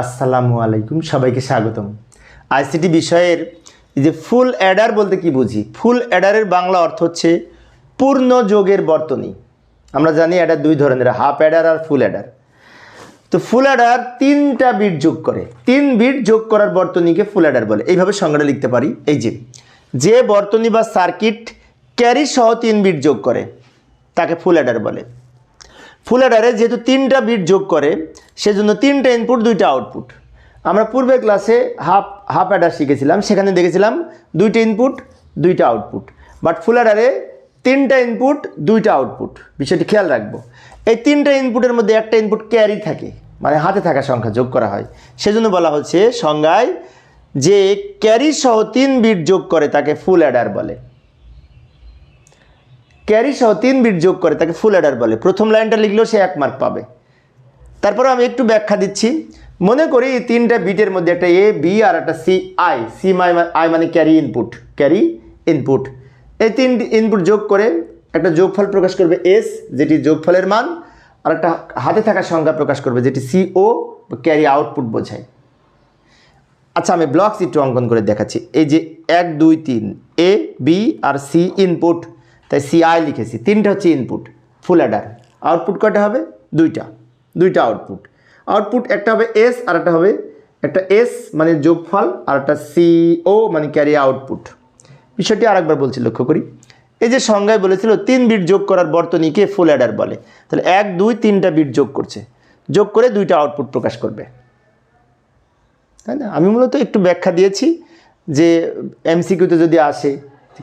আসসালামু আলাইকুম, সবাইকে স্বাগতম। আইসিটি বিষয়ের যে ফুল অ্যাডার বলতে কি বুঝি? ফুল অ্যাডারের বাংলা অর্থ হচ্ছে পূর্ণ যোগের বর্তনী। আমরা জানি অ্যাডার দুই ধরনের, হাফ অ্যাডার আর ফুল অ্যাডার। তো ফুল অ্যাডার তিনটা বিট যোগ করে, তিন বিট যোগ করার বর্তনীকে ফুল অ্যাডার বলে। এইভাবে সংজ্ঞাটা লিখতে পারি। এই যে যে বর্তনী বা সার্কিট ক্যারি সহ তিন বিট যোগ করে, তাকে ফুল অ্যাডার বলে। ফুল অ্যাডারে যেহেতু তিনটা বিট যোগ করে, সেজন্য তিনটা ইনপুট দুইটা আউটপুট আমরা পূর্বে ক্লাসে হাফ হাফ অ্যাডার শিখেছিলাম, সেখানে দেখেছিলাম দুইটা ইনপুট দুইটা আউটপুট বাট ফুল অ্যাডারে তিনটা ইনপুট দুইটা আউটপুট বিষয়টি খেয়াল রাখব। এই তিনটা ইনপুটের মধ্যে একটা ইনপুট ক্যারি থাকে মানে হাতে থাকা সংখ্যা যোগ করা হয়। সেজন্য বলা হচ্ছে সংজ্ঞায় যে ক্যারি সহ তিন বিট যোগ করে তাকে ফুল অ্যাডার বলে। ক্যারি সহ তিন বিট যোগ করে তাকে ফুল অ্যাডার বলে। প্রথম লাইনটা লিখলেও সে এক মার্ক পাবে। তারপরে আমি একটু ব্যাখ্যা দিচ্ছি। মনে করি এই তিনটা বিটের মধ্যে একটা এ বি আর একটা C I C my I মানে ক্যারি ইনপুট ক্যারি ইনপুট এই তিন ইনপুট যোগ করে একটা যোগফল প্রকাশ করবে এস যেটি যোগফলের মান, আর একটা হাতে থাকা সংখ্যা প্রকাশ করবে, যেটি সি ও ক্যারি আউটপুট বোঝায়। আচ্ছা আমি ব্লক চিত্র অঙ্কন করে দেখাচ্ছি। এই যে এক, দুই, তিন এ বি আর সি ইনপুট তাই সি আই লিখেছি। তিনটা হচ্ছে ইনপুট ফুল অ্যাডার আউটপুট কয়টা হবে? দুইটা। দুইটা আউটপুট আউটপুট একটা হবে এস আর একটা হবে একটা এস মানে যোগফল, আর একটা সি ও মানে ক্যারি আউটপুট বিষয়টি আরেকবার বলছি, লক্ষ্য করি। এই যে সংজ্ঞায় বলেছিল, তিন বিট যোগ করার বর্তনীকে ফুল অ্যাডার বলে। তাহলে এক, দুই, তিনটা বিট যোগ করছে। যোগ করে দুইটা আউটপুট প্রকাশ করবে। তাই না? আমি মূলত একটু ব্যাখ্যা দিয়েছি যে এমসিকিউতে যদি আসে,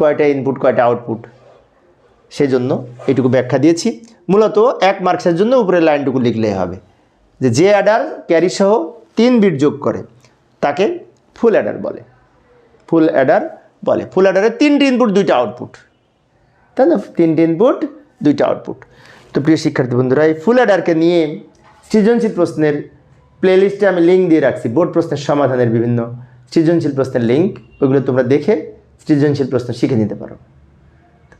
কয়টা ইনপুট কয়টা আউটপুট সেই জন্য এইটুকু ব্যাখ্যা দিয়েছি। মূলত এক মার্কসের জন্য উপরের লাইনটুকু লিখলেই হবে যে যে অ্যাডার ক্যারি সহ তিন বিট যোগ করে, তাকে ফুল অ্যাডার বলে। ফুল অ্যাডার বলে। ফুল অ্যাডারে তিনটি ইনপুট দুইটা আউটপুট তাই না? তিনটি ইনপুট দুইটা আউটপুট তো প্রিয় শিক্ষার্থী বন্ধুরা, এই ফুল অ্যাডারকে নিয়ে সৃজনশীল প্রশ্নের প্লেলিস্টে আমি লিঙ্ক দিয়ে রাখছি। বোর্ড প্রশ্নের সমাধানের বিভিন্ন সৃজনশীল প্রশ্নের লিঙ্ক ওগুলো তোমরা দেখে সৃজনশীল প্রশ্ন শিখে নিতে পারো।